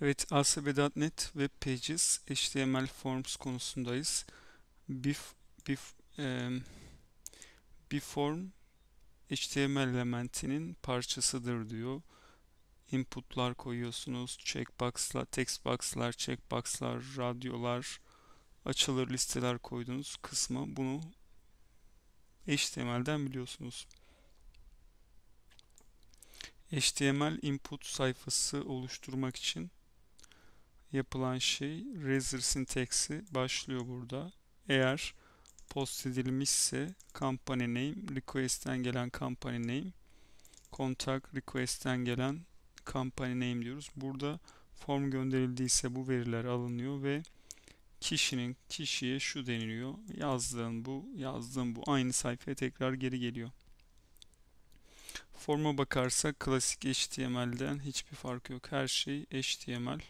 Evet, ASP.NET Web Pages HTML Forms konusundayız. Bir, bir, e, bir form HTML elementinin parçasıdır diyor. Inputlar koyuyorsunuz, checkbox'lar, textbox'lar, checkbox'lar, radyolar, açılır listeler koyduğunuz kısmı bunu HTML'den biliyorsunuz. HTML input sayfası oluşturmak için yapılan şey Razor sintaksi başlıyor burada. Eğer post edilmişse company name, request'ten gelen company name, contact request'ten gelen company name diyoruz. Burada form gönderildiyse bu veriler alınıyor ve kişinin kişiye şu deniliyor. Yazdığın bu, yazdığın bu aynı sayfaya tekrar geri geliyor. Forma bakarsak klasik HTML'den hiçbir fark yok. Her şey HTML.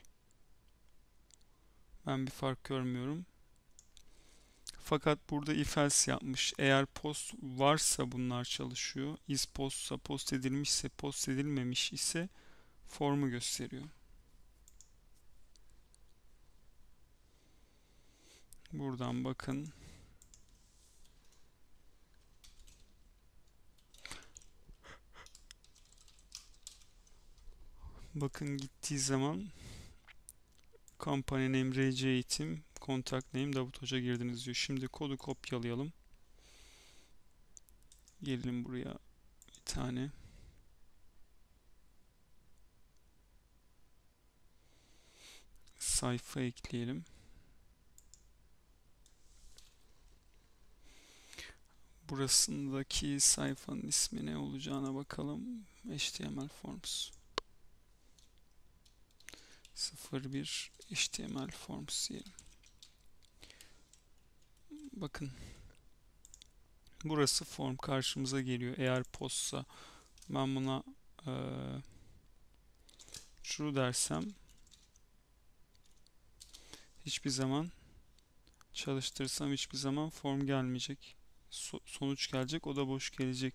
Ben bir fark görmüyorum. Fakat burada if else yapmış. Eğer post varsa bunlar çalışıyor. Is postsa post edilmişse post edilmemiş ise formu gösteriyor. Buradan bakın. Bakın gittiği zaman company name RC eğitim contact name Davut Hoca girdiniz diyor. Şimdi kodu kopyalayalım. Gelelim buraya bir tane. Sayfa ekleyelim. Burasındaki sayfanın ismi ne olacağına bakalım. HTML Forms. 01 HTML Forms diyelim. Bakın. Burası form karşımıza geliyor. Eğer postsa ben buna e, true dersem hiçbir zaman çalıştırsam hiçbir zaman form gelmeyecek. So sonuç gelecek. O da boş gelecek.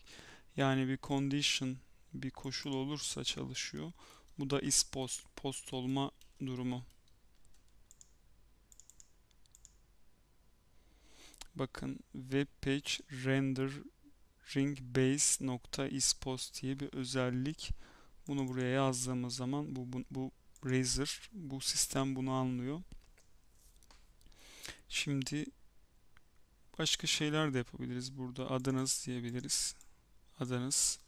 Yani bir condition bir koşul olursa çalışıyor. Bu da is post, post olma durumu. Bakın web page rendering base nokta ispost diye bir özellik. Bunu buraya yazdığımız zaman bu, bu, bu Razer bu sistem bunu anlıyor. Şimdi başka şeyler de yapabiliriz. Burada adınız diyebiliriz. Adınız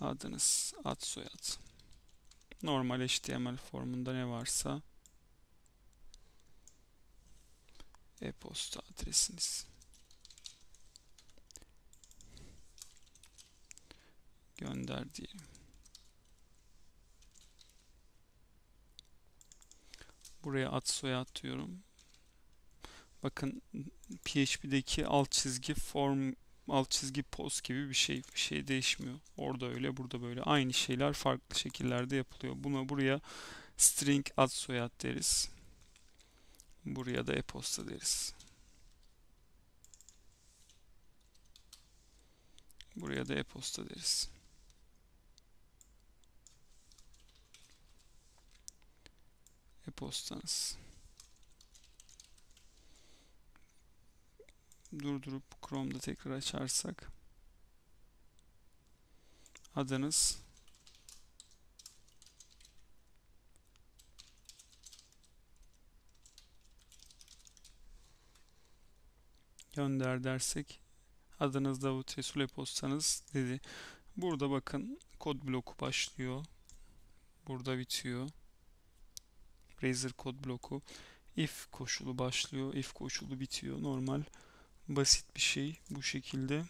adınız ad soyad normal HTML formunda ne varsa e-posta adresiniz. Gönder diyelim. Buraya at soyad diyorum. Bakın PHP'deki alt çizgi form alt çizgi post gibi bir şey bir şey değişmiyor. Orada öyle, burada böyle. Aynı şeyler farklı şekillerde yapılıyor. Buna buraya string ad soyad deriz. Buraya da e-posta deriz. Buraya da e-posta deriz. E-postanız. Durdurup Chrome'da tekrar açarsak adınız gönder dersek adınız Davut Resul e-postanız dedi. Burada bakın kod bloku başlıyor. Burada bitiyor. Razer kod bloku. If koşulu başlıyor. If koşulu bitiyor. Normal basit bir şey bu şekilde.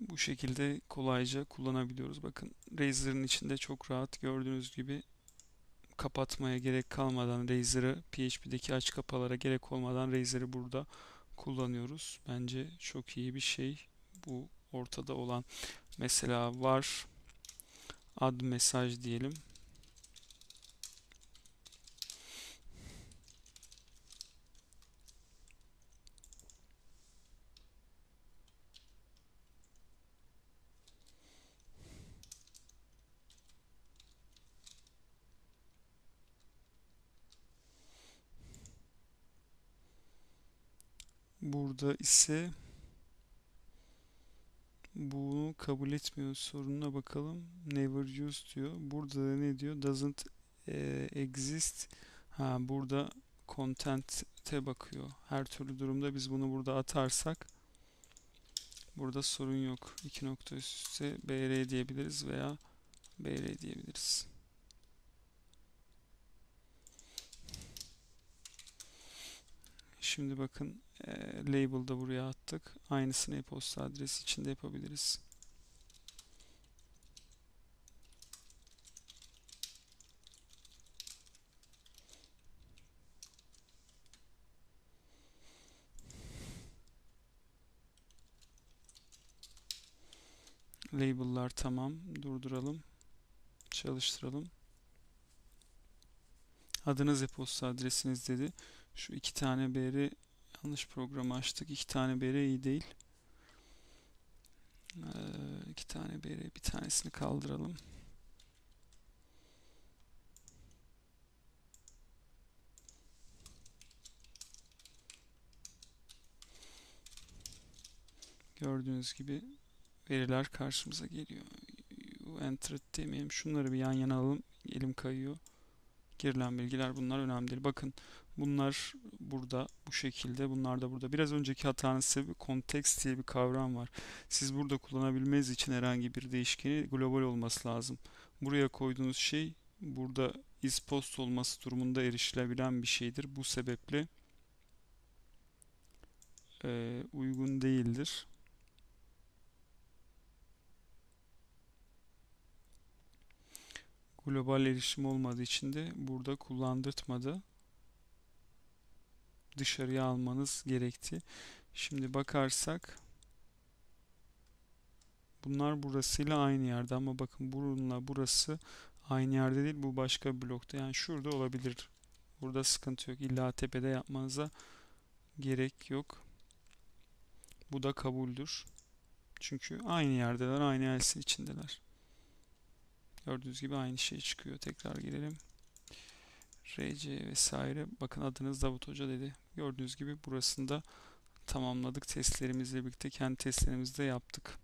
Bu şekilde kolayca kullanabiliyoruz. Bakın Razer'ın içinde çok rahat gördüğünüz gibi kapatmaya gerek kalmadan Razer'ı PHP'deki aç kapalara gerek olmadan Razer'ı burada kullanıyoruz. Bence çok iyi bir şey. Bu ortada olan mesela var ad mesaj diyelim. Burada ise bunu kabul etmiyor sorununa bakalım. Never used diyor. Burada da ne diyor? Doesn't e, exist. Ha burada content'e bakıyor. Her türlü durumda biz bunu burada atarsak burada sorun yok. İki nokta üst üste br diyebiliriz veya br diyebiliriz. Şimdi bakın e, label da buraya attık. Aynısını e-posta adresi içinde yapabiliriz. Label'lar tamam. Durduralım. Çalıştıralım. Adınız e-posta adresiniz dedi. Şu iki tane br yanlış programı açtık. İki tane br iyi değil. Ee, iki tane br bir tanesini kaldıralım. Gördüğünüz gibi veriler karşımıza geliyor. Enter demeyelim. Şunları bir yan yana alalım. Elim kayıyor. Girilen bilgiler bunlar önemli değil. Bakın bunlar burada bu şekilde. Bunlar da burada. Biraz önceki hatanın sebebi context diye bir kavram var. Siz burada kullanabilmeniz için herhangi bir değişkeni global olması lazım. Buraya koyduğunuz şey burada is post olması durumunda erişilebilen bir şeydir. Bu sebeple e, uygun değildir. Global erişim olmadığı için de burada kullandırtmadı. Dışarıya almanız gerekti. Şimdi bakarsak bunlar burasıyla aynı yerde ama bakın bununla burası aynı yerde değil. Bu başka blokta. Yani şurada olabilir. Burada sıkıntı yok. İlla tepede yapmanıza gerek yok. Bu da kabuldür. Çünkü aynı yerdeler, aynı elsin içindeler. Gördüğünüz gibi aynı şey çıkıyor. Tekrar gelelim. RC vesaire. Bakın adınız Davut Hoca dedi. Gördüğünüz gibi burasında tamamladık. Testlerimizle birlikte kendi testlerimizi de yaptık.